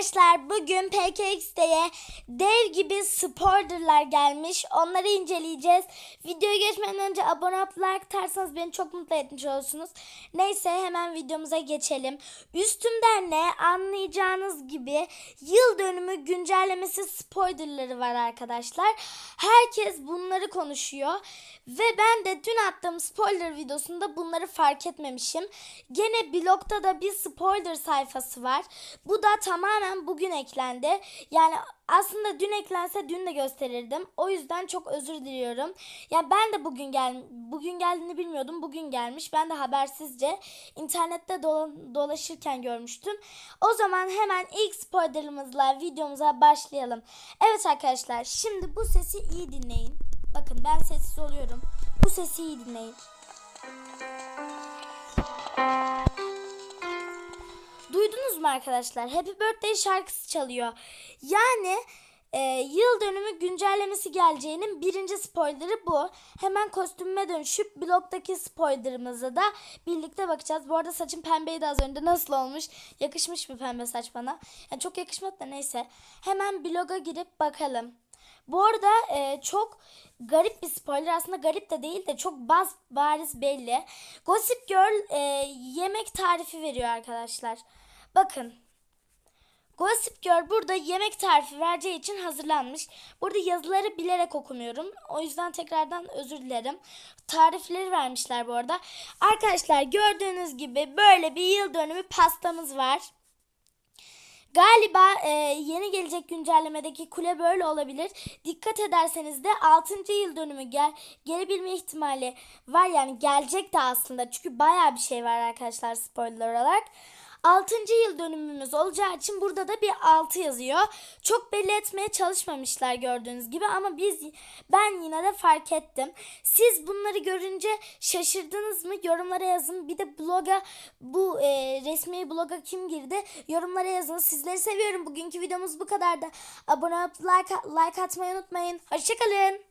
Arkadaşlar bugün PKX'de dev gibi spoilerlar gelmiş. Onları inceleyeceğiz. Videoya geçmeden önce abone olup like atarsanız beni çok mutlu etmiş olursunuz. Neyse hemen videomuza geçelim. Üstümden ne anlayacağınız gibi yıl dönümü güncellemesi spoilerları var arkadaşlar. Herkes bunları konuşuyor. Ve ben de dün attığım spoiler videosunda bunları fark etmemişim. Gene blogda da bir spoiler sayfası var. Bu da tamamen bugün eklendi. Yani aslında dün eklense dün de gösterirdim. O yüzden çok özür diliyorum. Yani ben de bugün gel bugün geldiğini bilmiyordum. Bugün gelmiş. Ben de habersizce internette dola- dolaşırken görmüştüm. O zaman hemen ilk spoilerımızla videomuza başlayalım. Evet arkadaşlar, şimdi bu sesi iyi dinleyin. Bakın ben sessiz oluyorum. Bu sesi iyi dinleyin. Arkadaşlar? Happy Birthday şarkısı çalıyor. Yani e, yıl dönümü güncellemesi geleceğinin birinci spoilerı bu. Hemen kostümüme dönüşüp blogdaki spoilerımıza da birlikte bakacağız. Bu arada saçım pembeydi az önce. Nasıl olmuş? Yakışmış mı pembe saç bana? Yani çok yakışmadı da neyse. Hemen bloga girip bakalım. Bu arada e, çok garip bir spoiler aslında garip de değil de çok baz bariz belli. Gossip Girl e, yemek tarifi veriyor arkadaşlar. Bakın. Gossip Girl burada yemek tarifi vereceği için hazırlanmış. Burada yazıları bilerek okumuyorum. O yüzden tekrardan özür dilerim. Tarifleri vermişler bu arada. Arkadaşlar gördüğünüz gibi böyle bir yıl dönümü pastamız var. Galiba e, yeni gelecek güncellemedeki kule böyle olabilir. Dikkat ederseniz de 6. yıl dönümü gel gelebilme ihtimali var yani gelecek de aslında. Çünkü baya bir şey var arkadaşlar spoiler olarak. 6. yıl dönümümüz olacağı için burada da bir 6 yazıyor. Çok belli etmeye çalışmamışlar gördüğünüz gibi ama biz ben yine de fark ettim. Siz bunları görünce şaşırdınız mı? Yorumlara yazın. Bir de bloga bu e, resmi bloga kim girdi? Yorumlara yazın. Sizleri seviyorum. Bugünkü videomuz bu kadardı. Abone olup like, like atmayı unutmayın. Hoşçakalın.